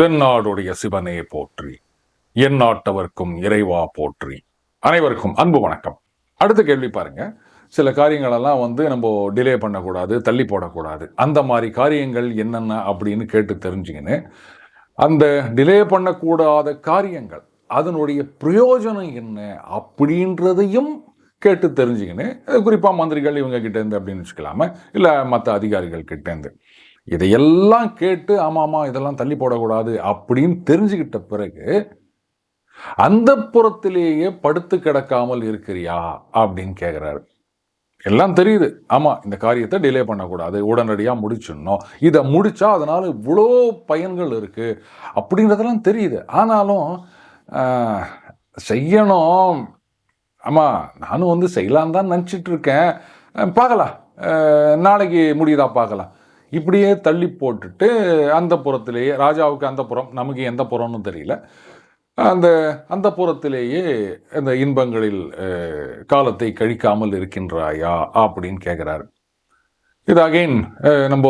தென்னாடுடைய சிவனே போற்றி. என் நாட்டவர்க்கும் இறைவா போற்றி. அனைவருக்கும் அன்பு வணக்கம். அடுத்த கேள்வி பாருங்க. சில காரியங்களெல்லாம் வந்து நம்ம டிலே பண்ணக்கூடாது தள்ளி போடக்கூடாது. அந்த மாதிரி காரியங்கள் என்னென்ன அப்படின்னு கேட்டு தெரிஞ்சுக்கின்னு அந்த டிலே பண்ணக்கூடாத காரியங்கள் அதனுடைய பிரயோஜனம் என்ன அப்படின்றதையும் கேட்டு தெரிஞ்சுக்கின்னு குறிப்பாக மந்திரிகள் இவங்க கிட்டேருந்து அப்படின்னு வச்சுக்கலாமா? இல்லை மற்ற அதிகாரிகள் கிட்டேருந்து இதையெல்லாம் கேட்டு ஆமாம் ஆமாம் இதெல்லாம் தள்ளி போடக்கூடாது அப்படின்னு தெரிஞ்சுக்கிட்ட பிறகு அந்த புறத்திலேயே படுத்து கிடக்காமல் இருக்கிறியா அப்படின்னு கேட்குறாரு எல்லாம் தெரியுது. ஆமாம் இந்த காரியத்தை டிலே பண்ணக்கூடாது. உடனடியாக முடிச்சிடணும். இதை முடித்தா அதனால் இவ்வளோ பயன்கள் இருக்குது அப்படின்றதெல்லாம் தெரியுது. ஆனாலும் செய்யணும். ஆமாம் நானும் வந்து செய்யலான்னு தான் நினச்சிட்ருக்கேன் பார்க்கலாம். நாளைக்கு முடியுதா பார்க்கலாம். இப்படியே தள்ளி போட்டுட்டு அந்த புறத்திலேயே ராஜாவுக்கு அந்த புறம் நமக்கு எந்த புறம்னு தெரியல. அந்த அந்த புறத்திலேயே அந்த இன்பங்களில் காலத்தை கழிக்காமல் இருக்கின்றாயா அப்படின்னு கேட்குறாரு இது அகைன் நம்ம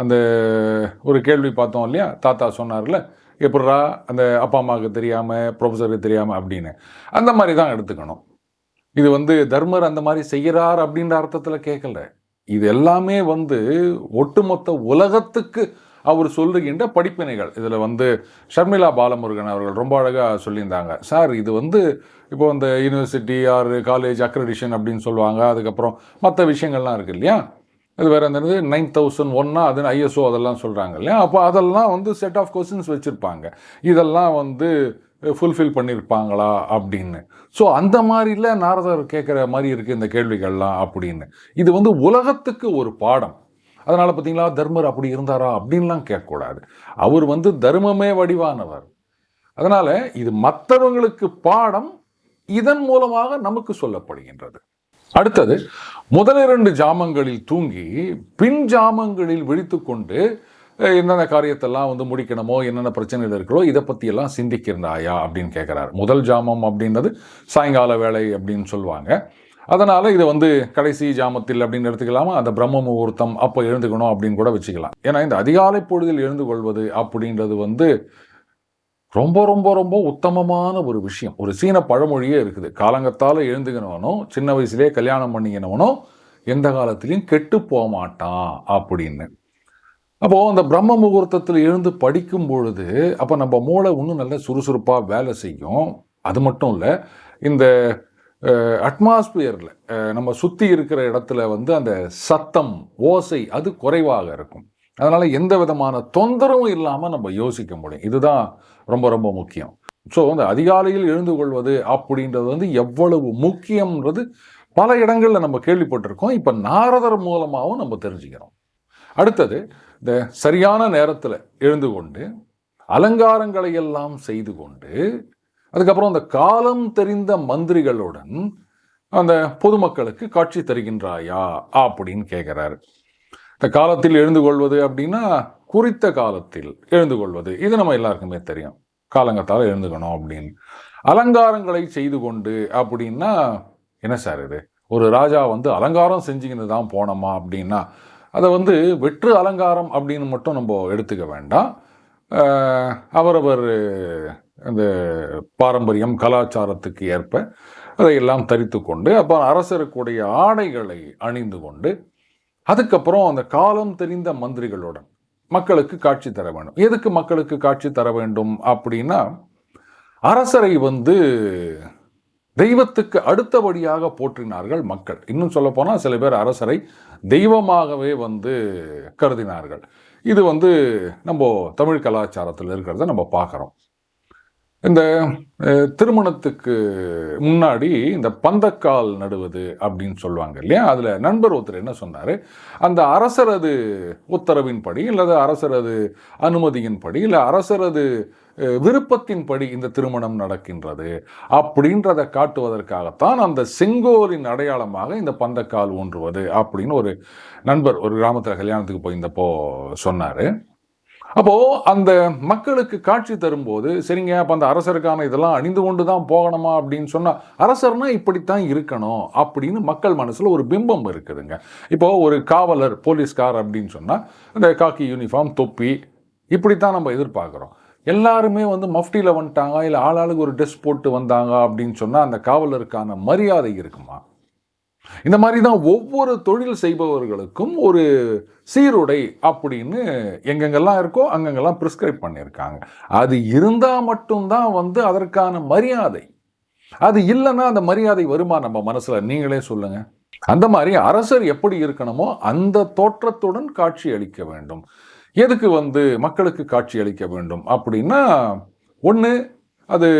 அந்த ஒரு கேள்வி பார்த்தோம் இல்லையா? தாத்தா சொன்னார்ல எப்படா அந்த அப்பா அம்மாவுக்கு தெரியாமல் ப்ரொஃபஸருக்கு தெரியாமல் அப்படின்னு. அந்த மாதிரி தான் எடுத்துக்கணும். இது வந்து தர்மர் அந்த மாதிரி செய்கிறார் அப்படின்ற அர்த்தத்தில் கேட்கல இது எல்லாமே வந்து ஒட்டுமொத்த உலகத்துக்கு அவர் சொல்லுகின்ற படிப்பினைகள். இதில் வந்து ஷர்மிளா பாலமுருகன் அவர்கள் ரொம்ப அழகாக சொல்லியிருந்தாங்க. சார் இது வந்து இப்போ இந்த யூனிவர்சிட்டி ஆர் காலேஜ் அக்ரெடிஷன் அப்படின்னு சொல்லுவாங்க. அதுக்கப்புறம் மற்ற விஷயங்கள்லாம் இருக்குது இல்லையா? அது வேறு என்னது? நைன் தௌசண்ட் ஒன்னா அது ஐஎஸ்ஓ அதெல்லாம் சொல்கிறாங்க இல்லையா? அப்போ அதெல்லாம் வந்து செட் ஆஃப் கொஸ்டின்ஸ் வச்சுருப்பாங்க. இதெல்லாம் வந்து ஃபுல்ஃபில் பண்ணியிருப்பாங்களா அப்படின்னு. ஸோ அந்த மாதிரில நாரதர் கேட்குற மாதிரி இருக்குது இந்த கேள்விகள்லாம் அப்படின்னு. இது வந்து உலகத்துக்கு ஒரு பாடம். அதனால் பார்த்தீங்களா தர்மர் அப்படி இருந்தாரா அப்படின்லாம் கேட்கக்கூடாது. அவர் வந்து தர்மமே வடிவானவர். அதனால் இது மற்றவங்களுக்கு பாடம் இதன் மூலமாக நமக்கு சொல்லப்படுகின்றது. அடுத்தது முதலிரண்டு ஜாமங்களில் தூங்கி பின் ஜாமங்களில் விழித்து கொண்டு என்னென்ன காரியத்தெல்லாம் வந்து முடிக்கணுமோ என்னென்ன பிரச்சனைகள் இருக்கிறோ இதை பற்றியெல்லாம் சிந்திக்கிறாயா அப்படின்னு கேட்குறாரு முதல் ஜாமம் அப்படின்றது சாயங்கால வேலை அப்படின்னு சொல்லுவாங்க. அதனால் இதை வந்து கடைசி ஜாமத்தில் அப்படின்னு எடுத்துக்கலாமா? அந்த பிரம்ம முகூர்த்தம் அப்போ எழுந்துக்கணும் அப்படின்னு கூட வச்சுக்கலாம். ஏன்னா இந்த அதிகாலை பொழுதில் எழுந்து கொள்வது அப்படின்றது வந்து ரொம்ப ரொம்ப ரொம்ப உத்தமமான ஒரு விஷயம். ஒரு சீன பழமொழியே இருக்குது. காலங்கத்தால் எழுந்துக்கணவனும் சின்ன வயசுலேயே கல்யாணம் பண்ணிக்கினவனோ எந்த காலத்திலையும் கெட்டு போக மாட்டான் அப்படின்னு. அப்போது அந்த பிரம்ம முகூர்த்தத்தில் எழுந்து படிக்கும் பொழுது அப்போ நம்ம மூளை இன்னும் நல்ல சுறுசுறுப்பாக வேலை செய்யும். அது மட்டும் இல்லை இந்த அட்மாஸ்பியரில் நம்ம சுற்றி இருக்கிற இடத்துல வந்து அந்த சத்தம் ஓசை அது குறைவாக இருக்கும். அதனால் எந்த விதமான தொந்தரவும் இல்லாமல் நம்ம யோசிக்க முடியும். இதுதான் ரொம்ப ரொம்ப முக்கியம். ஸோ அந்த அதிகாலையில் எழுந்து கொள்வது அப்படின்றது வந்து எவ்வளவு முக்கியம்ன்றது பல இடங்களில் நம்ம கேள்விப்பட்டிருக்கோம். இப்போ நாரதர் மூலமாகவும் நம்ம தெரிஞ்சுக்கிறோம். அடுத்தது இந்த சரியான நேரத்தில் எழுந்து கொண்டு அலங்காரங்களை எல்லாம் செய்து கொண்டு அதுக்கப்புறம் அந்த காலம் தெரிந்த மந்திரிகளுடன் அந்த பொதுமக்களுக்கு காட்சி தருகின்றாயா அப்படின்னு கேட்குறாரு இந்த காலத்தில் எழுந்து கொள்வது அப்படின்னா குறித்த காலத்தில் எழுந்து கொள்வது. இது நம்ம எல்லாருக்குமே தெரியும். காலங்கத்தால் எழுந்துக்கணும் அப்படின்னு. அலங்காரங்களை செய்து கொண்டு அப்படின்னா என்ன சார் இது? ஒரு ராஜா வந்து அலங்காரம் செஞ்சுக்கின்னு தான் போனோமா அப்படின்னா அதை வந்து வெற்று அலங்காரம் அப்படின்னு மட்டும் நம்ம எடுத்துக்க வேண்டாம். அவரவர் அந்த பாரம்பரியம் கலாச்சாரத்துக்கு ஏற்ப அதையெல்லாம் தரித்து கொண்டு அப்போ அரசருக்குடைய ஆடைகளை அணிந்து கொண்டு அதுக்கப்புறம் அந்த காலம் தெரிந்த மந்திரிகளுடன் மக்களுக்கு காட்சி தர வேண்டும். எதுக்கு மக்களுக்கு காட்சி தர வேண்டும் அப்படின்னா அரசரை வந்து தெய்வத்துக்கு அடுத்தபடியாக போற்றினார்கள் மக்கள். இன்னும் சொல்ல போனால் சில பேர் அரசரை தெய்வமாகவே வந்து கருதினார்கள். இது வந்து நம்ம தமிழ் கலாச்சாரத்தில் இருக்கிறத நம்ம பார்க்குறோம். இந்த திருமணத்துக்கு முன்னாடி இந்த பந்தக்கால் நடுவது அப்படின்னு சொல்லுவாங்க இல்லையா? அதில் நண்பர் ஒருத்தர் என்ன சொன்னார்? அந்த அரசரது உத்தரவின்படி அல்லது அரசரது அனுமதியின்படி இல்லை அரசரது விருப்பத்தின்படி இந்த திருமணம் நடக்கின்றது அப்படின்றத காட்டுவதற்காகத்தான் அந்த செங்கோலின் அடையாளமாக இந்த பந்தக்கால் ஊன்றுவது அப்படின்னு ஒரு நண்பர் ஒரு கிராமத்தில் கல்யாணத்துக்கு போயிருந்தப்போ சொன்னார். அப்போது அந்த மக்களுக்கு காட்சி தரும்போது சரிங்க அப்போ அந்த அரசருக்கான இதெல்லாம் அணிந்து கொண்டு தான் போகணுமா அப்படின்னு சொன்னா அரசர்னா இப்படித்தான் இருக்கணும் அப்படின்னு மக்கள் மனசில் ஒரு பிம்பம் இருக்குதுங்க. இப்போது ஒரு காவலர் போலீஸ்கார் அப்படின்னு சொன்னால் இந்த காக்கி யூனிஃபார்ம் தொப்பி இப்படித்தான் நம்ம எதிர்பார்க்குறோம். எல்லாருமே வந்து மஃப்டியில் வந்துட்டாங்க இல்லை ஆளாளுக்கு ஒரு ட்ரெஸ் போட்டு வந்தாங்க அப்படின்னு சொன்னால் அந்த காவலருக்கான மரியாதை இருக்குமா? இந்த மாதிரி தான் ஒவ்வொரு தொழில் செய்பவர்களுக்கும் ஒரு சீருடை அப்படின்னு எங்கெங்கெல்லாம் இருக்கோ அங்கங்கெல்லாம் ப்ரிஸ்கிரைப் பண்ணியிருக்காங்க. அது இருந்தால் மட்டும்தான் வந்து அதற்கான மரியாதை. அது இல்லைன்னா அந்த மரியாதை வருமா நம்ம மனசில்? நீங்களே சொல்லுங்கள் அந்த மாதிரி அரசர் எப்படி இருக்கணுமோ அந்த தோற்றத்துடன் காட்சி அளிக்க வேண்டும். எதுக்கு வந்து மக்களுக்கு காட்சி அளிக்க வேண்டும்? அப்படின்னா ஒன்று அது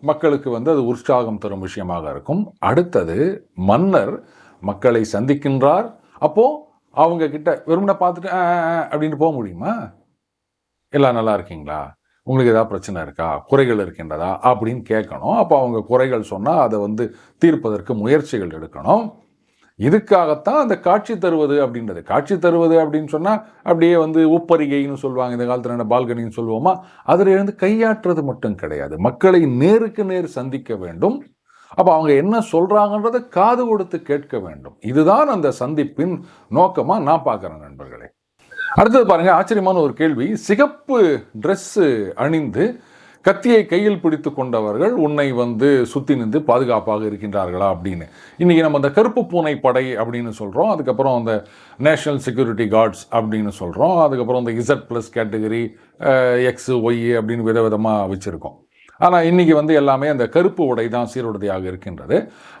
மக்களுக்கு வந்து அது உற்சாகம் தரும் விஷயமாக இருக்கும். அடுத்தது மன்னர் மக்களை சந்திக்கின்றார். அப்போது அவங்க கிட்ட வெறுமனை பார்த்துட்டு அப்படின்னு போக முடியுமா? எல்லாம் நல்லா இருக்கீங்களா? உங்களுக்கு ஏதாவது பிரச்சனை இருக்கா? குறைகள் இருக்கின்றதா? அப்படின்னு கேட்கணும். அப்போ அவங்க குறைகள் சொன்னால் அதை வந்து தீர்ப்பதற்கு முயற்சிகள் எடுக்கணும். இதுக்காகத்தான் அந்த காட்சி தருவது அப்படின்றது. காட்சி தருவது அப்படின்னு சொன்னால் அப்படியே வந்து உப்பரிகைன்னு சொல்லுவாங்க. இந்த காலத்தில் என்ன பால்கனின்னு சொல்லுவோமா? அதில் இருந்து கையாற்றுறது மட்டும் கிடையாது. மக்களை நேருக்கு நேர் சந்திக்க வேண்டும். அப்போ அவங்க என்ன சொல்கிறாங்கன்றதை காது கொடுத்து கேட்க வேண்டும். இதுதான் அந்த சந்திப்பின் நோக்கமாக நான் பார்க்குறேன் நண்பர்களே. அடுத்தது பாருங்கள் ஆச்சரியமான ஒரு கேள்வி. சிகப்பு ட்ரெஸ்ஸு அணிந்து கத்தியை கையில் பிடித்து கொண்டவர்கள் உன்னை வந்து சுற்றி நின்று பாதுகாப்பாக இருக்கின்றார்களா அப்படின்னு. இன்றைக்கி நம்ம அந்த கருப்பு பூனை படை அப்படின்னு சொல்கிறோம் அதுக்கப்புறம் அந்த நேஷனல் செக்யூரிட்டி கார்ட்ஸ் அப்படின்னு சொல்கிறோம் அதுக்கப்புறம் இந்த Z plus category X Y அப்படின்னு விதவிதமாக வச்சுருக்கோம். ஆனால் இன்றைக்கி வந்து எல்லாமே அந்த கருப்பு உடை தான் சீருடையாக இருக்கின்றது.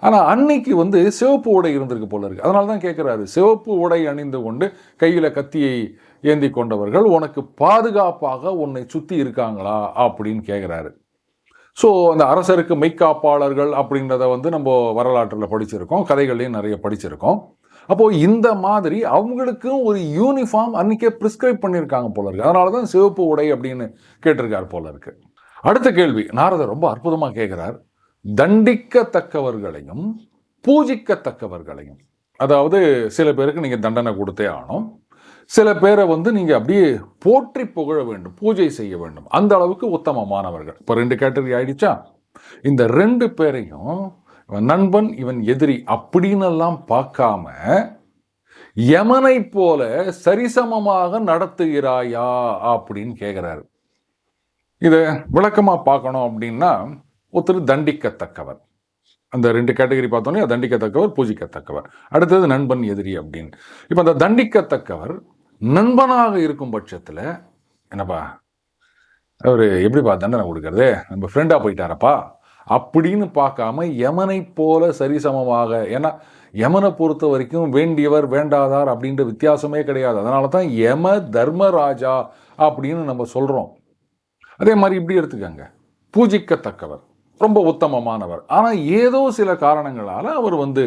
ஆனால் அன்னைக்கு வந்து சிவப்பு உடை இருந்திருக்கு போல இருக்குது அதனால தான் கேட்குறாரு சிவப்பு உடை அணிந்து கொண்டு கையில் கத்தியை ஏந்தி கொண்டவர்கள் உனக்கு பாதுகாப்பாக உன்னை சுற்றி இருக்காங்களா? அப்படின்னு கேட்குறாரு ஸோ அந்த அரசருக்கு மெய்க்காப்பாளர்கள் அப்படின்றத வந்து நம்ம வரலாற்றில் படிச்சிருக்கோம் கதைகள்லையும் நிறைய படிச்சிருக்கோம். அப்போது இந்த மாதிரி அவங்களுக்கும் ஒரு யூனிஃபார்ம் அன்றைக்கே ப்ரிஸ்கிரைப் பண்ணியிருக்காங்க போல இருக்குது அதனால தான் சிவப்பு உடை அப்படின்னு கேட்டிருக்கார் போல இருக்கு. அடுத்த கேள்வி நாரதர் ரொம்ப அற்புதமாக கேட்குறார் தண்டிக்கத்தக்கவர்களையும் பூஜிக்கத்தக்கவர்களையும் அதாவது சில பேருக்கு நீங்கள் தண்டனை கொடுத்தே ஆனோம் சில பேரை வந்து நீங்கள் அப்படியே போற்றி புகழ வேண்டும் பூஜை செய்ய வேண்டும். அந்த அளவுக்கு உத்தமமானவர்கள். இப்போ ரெண்டு கேட்டகரி ஆயிடுச்சா? இந்த ரெண்டு பேரையும் இவன் நண்பன் இவன் எதிரி அப்படின்னு எல்லாம் பார்க்காம யமனை போல சரிசமமாக நடத்துகிறாயா அப்படின்னு கேட்குறாரு இதை விளக்கமாக பார்க்கணும் அப்படின்னா ஒருத்தர் தண்டிக்கத்தக்கவர். அந்த ரெண்டு கேட்டகரி பார்த்தோன்னே தண்டிக்கத்தக்கவர் பூஜிக்கத்தக்கவர். அடுத்தது நண்பன் எதிரி அப்படின்னு. இப்போ அந்த தண்டிக்கத்தக்கவர் நண்பனாக இருக்கும் பட்சத்தில் என்னப்பா அவர் எப்படிப்பா தண்டனை கொடுக்கறது? நம்ம ஃப்ரெண்டாக போயிட்டாரப்பா. அப்படின்னு பார்க்காம யமனை போல சரிசமமாக ஏன்னா யமனை பொறுத்த வரைக்கும் வேண்டியவர் வேண்டாதார் அப்படின்ற வித்தியாசமே கிடையாது. அதனால தான் யம தர்மராஜா அப்படின்னு நம்ம சொல்கிறோம் அதே மாதிரி இப்படி எடுத்துக்கங்க. பூஜிக்கத்தக்கவர் ரொம்ப உத்தமமானவர். ஆனால் ஏதோ சில காரணங்களால் அவர் வந்து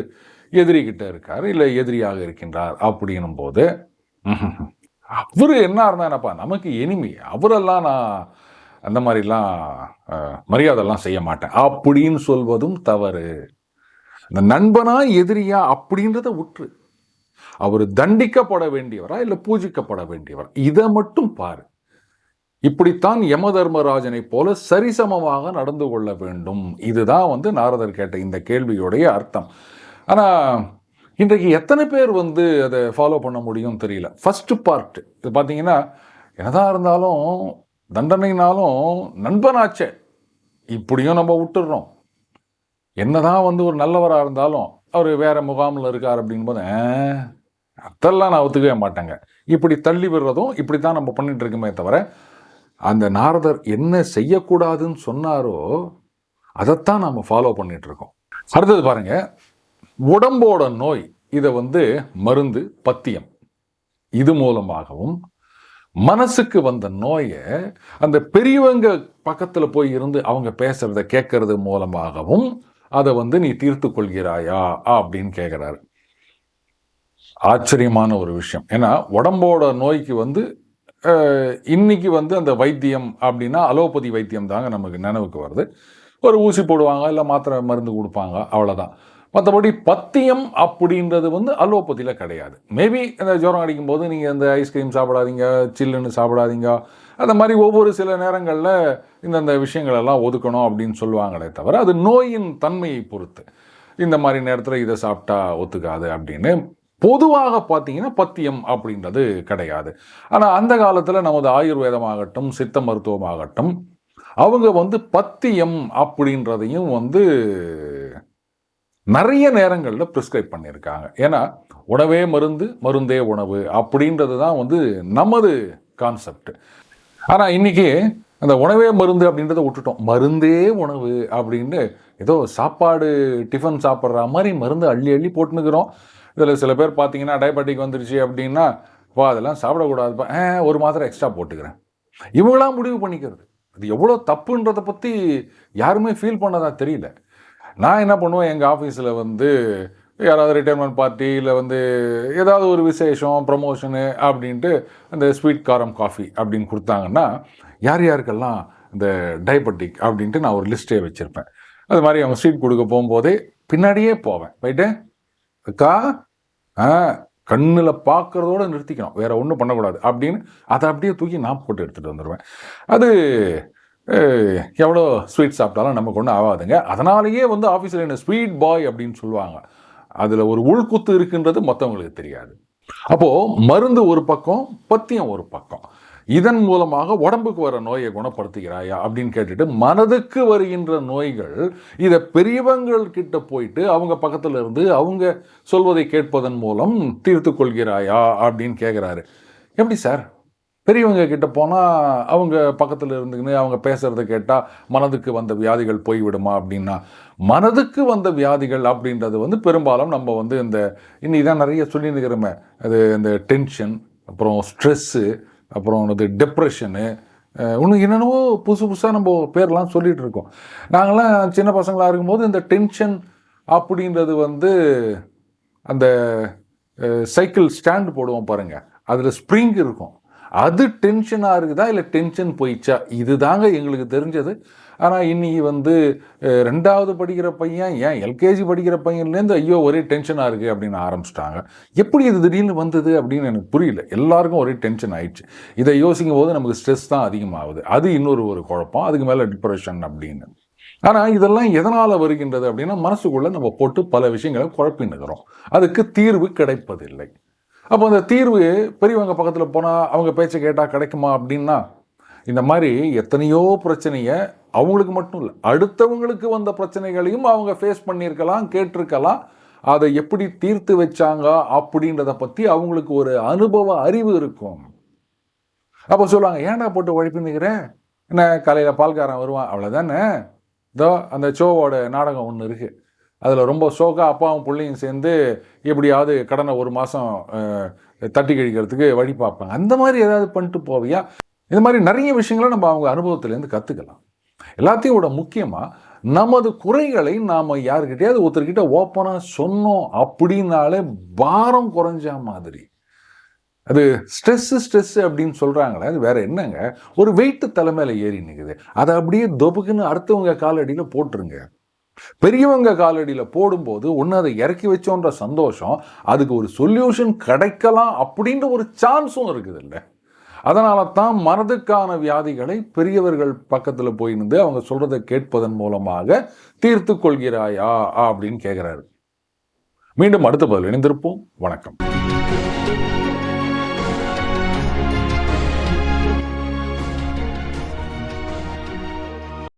எதிரிகிட்ட இருக்கார் இல்லை எதிரியாக இருக்கின்றார் அப்படின்னும் போது அவர் என்ன இருந்தானப்பா நமக்கு எனிமி அவரெல்லாம் நான் அந்த மாதிரிலாம் மரியாதைலாம் செய்ய மாட்டேன். அப்படின்னு சொல்வதும் தவறு. இந்த நண்பனா எதிரியா அப்படின்றத உற்று. அவர் தண்டிக்கப்பட வேண்டியவரா இல்லை பூஜிக்கப்பட வேண்டியவரா? இதை மட்டும் பாரு. இப்படித்தான் யம தர்மராஜனை போல சரிசமமாக நடந்து கொள்ள வேண்டும். இதுதான் வந்து நாரதர் கேட்ட இந்த கேள்வியுடைய அர்த்தம். ஆனால் இன்றைக்கு எத்தனை பேர் வந்து அதை ஃபாலோ பண்ண முடியும்னு தெரியல. ஃபஸ்ட்டு பார்ட் இது பார்த்தீங்கன்னா என்னதான் இருந்தாலும் தண்டனைனாலும் நண்பனாச்சே. இப்படியும் நம்ம விட்டுடுறோம். என்னதான் வந்து ஒரு நல்லவராக இருந்தாலும் அவர் வேற முகாமில் இருக்கார் அப்படின்னு போது அதெல்லாம் நான் ஒத்துக்கவே மாட்டேங்க. இப்படி தள்ளி விடுறதும் இப்படி தான் நம்ம பண்ணிட்டு இருக்கோமே தவிர அந்த நாரதர் என்ன செய்யக்கூடாதுன்னு சொன்னாரோ அதைத்தான் நம்ம ஃபாலோ பண்ணிட்டு இருக்கோம். அடுத்தது பாருங்கள் உடம்போட நோய் இதை வந்து மருந்து பத்தியம். இது மூலமாகவும் மனசுக்கு வந்த நோயை அந்த பெரியவங்க பக்கத்தில் போய் இருந்து அவங்க பேசுறத கேட்கறது மூலமாகவும் அதை வந்து நீ தீர்த்து கொள்கிறாயா அப்படின்னு கேட்குறாரு ஆச்சரியமான ஒரு விஷயம். ஏன்னா உடம்போட நோய்க்கு வந்து இன்னைக்கு வந்து அந்த வைத்தியம் அப்படின்னா அலோபதி வைத்தியம் தாங்க நமக்கு நினைவுக்கு வருது. ஒரு ஊசி போடுவாங்க இல்லை மாத்திரை மருந்து கொடுப்பாங்க அவ்வளோதான் மற்றபடி பத்தியம் அப்படின்றது வந்து அலோபதியில் கிடையாது. மேபி இந்த ஜுரம் அடிக்கும்போது நீங்கள் இந்த ஐஸ்கிரீம் சாப்பிடாதீங்க சில்லுன்னு சாப்பிடாதீங்க. அந்த மாதிரி ஒவ்வொரு சில நேரங்களில் இந்தந்த விஷயங்களெல்லாம் ஒதுக்கணும் அப்படின்னு சொல்லுவாங்களே தவிர அது நோயின் தன்மையை பொறுத்து. இந்த மாதிரி நேரத்தில் இதை சாப்பிட்டா ஒத்துக்காது அப்படின்னு. பொதுவாக பார்த்தீங்கன்னா பத்தியம் அப்படின்றது கிடையாது. ஆனால் அந்த காலத்தில் நமது ஆயுர்வேதமாகட்டும் சித்த மருத்துவமாகட்டும் அவங்க வந்து பத்தியம் அப்படின்றதையும் வந்து நிறைய நேரங்களில் ப்ரிஸ்கிரைப் பண்ணியிருக்காங்க. ஏன்னா உணவே மருந்து மருந்தே உணவு அப்படின்றது தான் வந்து நமது கான்செப்ட் ஆனால் இன்றைக்கி அந்த உணவே மருந்து அப்படின்றத விட்டுட்டோம். மருந்தே உணவு அப்படின்னு ஏதோ சாப்பாடு டிஃபன் சாப்பிட்ற மாதிரி மருந்து அள்ளி அள்ளி போட்டுனுக்கிறோம் இதில் சில பேர் பார்த்தீங்கன்னா டயபெட்டிக் வந்துருச்சு அப்படின்னா வா அதெல்லாம் சாப்பிடக்கூடாதுப்பா. ஆ ஒரு மாத்திரை எக்ஸ்ட்ரா போட்டுக்கிறேன். இவங்களாம் முடிவு பண்ணிக்கிறது. அது எவ்வளோ தப்புன்றதை பற்றி யாருமே ஃபீல் பண்ணதா தெரியல. நான் என்ன பண்ணுவேன்? எங்கள் ஆஃபீஸில் வந்து யாராவது ரிட்டைர்மெண்ட் பார்ட்டி இல்லை வந்து ஏதாவது ஒரு விசேஷம் ப்ரமோஷனு அப்படின்ட்டு அந்த ஸ்வீட் காரம் காஃபி அப்படின்னு கொடுத்தாங்கன்னா யார் யாருக்கெல்லாம் இந்த டயபெட்டிக் அப்படின்ட்டு நான் ஒரு லிஸ்ட்டே வச்சுருப்பேன். அது மாதிரி அவங்க ஸ்வீட் கொடுக்க போகும்போதே பின்னாடியே போவேன். போயிட்டு அக்கா ஆ கண்ணில் பார்க்குறதோட நிறுத்திக்கணும். வேறு ஒன்றும் பண்ணக்கூடாது. அப்படின்னு அதை அப்படியே தூக்கி நான் போட்டு எடுத்துகிட்டு வந்துடுவேன் அது எவ்வளோ ஸ்வீட் சாப்பிட்டாலும் நமக்கு ஒன்றும் ஆகாதுங்க. அதனாலேயே வந்து ஆஃபீஸில் என்ன ஸ்வீட் பாய் அப்படின்னு சொல்லுவாங்க. அதில் ஒரு உள்குத்து இருக்குன்றது மற்றவங்களுக்கு தெரியாது. அப்போது மருந்து ஒரு பக்கம் பத்தியம் ஒரு பக்கம். இதன் மூலமாக உடம்புக்கு வர நோயை குணப்படுத்துகிறாயா அப்படின்னு கேட்டுட்டு மனதுக்கு வருகின்ற நோய்கள் இதை பெரியவங்கள்கிட்ட போயிட்டு அவங்க பக்கத்தில் இருந்து அவங்க சொல்வதை கேட்பதன் மூலம் தீர்த்து கொள்கிறாயா அப்படின்னு கேட்குறாரு எப்படி சார்? பெரியவங்க கிட்ட போனால் அவங்க பக்கத்தில் இருந்துக்கின்னு அவங்க பேசுகிறத கேட்டால் மனதுக்கு வந்த வியாதிகள் போய்விடுமா அப்படின்னா மனதுக்கு வந்த வியாதிகள் அப்படின்றது வந்து பெரும்பாலும் நம்ம வந்து இந்த இன்னி தான் நிறைய சொல்லியிருக்கிறோமே. அது இந்த டென்ஷன் அப்புறம் ஸ்ட்ரெஸ்ஸு அப்புறம் இது டிப்ரெஷனு இன்னும் என்னென்னவோ புதுசு புதுசாக நம்ம பேர்லாம் சொல்லிகிட்டு இருக்கோம். நாங்களாம் சின்ன பசங்களாக இருக்கும்போது இந்த டென்ஷன் அப்படின்றது வந்து அந்த சைக்கிள் ஸ்டாண்டு போடுவோம் பாருங்கள் அதில் ஸ்ப்ரிங் இருக்கும். அது டென்ஷனாக இருக்குதா இல்லை டென்ஷன் போயிடுச்சா இதுதாங்க எங்களுக்கு தெரிஞ்சது. ஆனால் இன்னைக்கு வந்து ரெண்டாவது படிக்கிற பையன் ஏன் எல்கேஜி படிக்கிற பையன்லேருந்து ஐயோ ஒரே டென்ஷனாக இருக்குது அப்படின்னு ஆரம்பிச்சிட்டாங்க. எப்படி இது திடீர்னு வந்தது அப்படின்னு எனக்கு புரியல. எல்லாருக்கும் ஒரே டென்ஷன் ஆயிடுச்சு. இதை யோசிக்கும் போது நமக்கு ஸ்ட்ரெஸ் தான் அதிகமாகுது. அது இன்னொரு ஒரு குழப்பம். அதுக்கு மேலே டிப்ரெஷன் அப்படின்னு. ஆனால் இதெல்லாம் எதனால் வருகின்றது அப்படின்னா மனசுக்குள்ளே நம்ம போட்டு பல விஷயங்களை குழப்பின்னுக்கிறோம் அதுக்கு தீர்வு கிடைப்பதில்லை. அப்போ அந்த தீர்வு பெரியவங்க பக்கத்தில் போனால் அவங்க பேச்சை கேட்டால் கிடைக்குமா அப்படின்னா இந்த மாதிரி எத்தனையோ பிரச்சனையை அவங்களுக்கு மட்டும் இல்லை அடுத்தவங்களுக்கு வந்த பிரச்சனைகளையும் அவங்க ஃபேஸ் பண்ணியிருக்கலாம் கேட்டிருக்கலாம். அதை எப்படி தீர்த்து வச்சாங்க அப்படின்றத பற்றி அவங்களுக்கு ஒரு அனுபவ அறிவு இருக்கும். அப்போ சொல்லுவாங்க ஏன்டா போட்டு உழைப்புன்னுக்கிறேன் என்ன காலையில் பால்காரன் வருவான் அவ்வளோதானே இதோ அந்த ஷோவோட நாடகம் ஒன்று இருக்குது அதில் ரொம்ப ஷோக்காக அப்பாவும் பிள்ளையும் சேர்ந்து எப்படியாவது கடனை ஒரு மாதம் தட்டி கழிக்கிறதுக்கு வழி பார்ப்பாங்க. அந்த மாதிரி ஏதாவது பண்ணிட்டு போவியா? இந்த மாதிரி நிறைய விஷயங்களை நம்ம அவங்க அனுபவத்திலேருந்து கற்றுக்கலாம் எல்லாத்தையும் விட முக்கியமாக நமது குறைகளை நாம் யாருக்கிட்டையாவது ஒருத்தர்கிட்ட ஓப்பனாக சொன்னோம் அப்படின்னாலே பாரம் குறைஞ்ச மாதிரி. அது ஸ்ட்ரெஸ்ஸு ஸ்ட்ரெஸ்ஸு அப்படின்னு சொல்கிறாங்களே அது வேறு என்னங்க? ஒரு வெயிட்டு தலைமையில் ஏறி நிற்குது அதை அப்படியே தொபுக்குன்னு அடுத்தவங்க காலடியில் போட்டுருங்க. பெரியவங்க காலடியில் போடும்போது ஒன்று அதை இறக்கி வச்சோன்ற சந்தோஷம் அதுக்கு ஒரு சொல்யூஷன் கிடைக்கலாம் அப்படின்ற ஒரு சான்ஸும் இருக்குது இல்லை அதனால தான் மனதுக்கான வியாதிகளை பெரியவர்கள் பக்கத்தில் போய் நின்று அவங்க சொல்கிறத கேட்பதன் மூலமாக தீர்த்து கொள்கிறாயா அப்படின்னு கேட்குறாரு மீண்டும் அடுத்த பதில் இணைந்திருப்போம். வணக்கம்.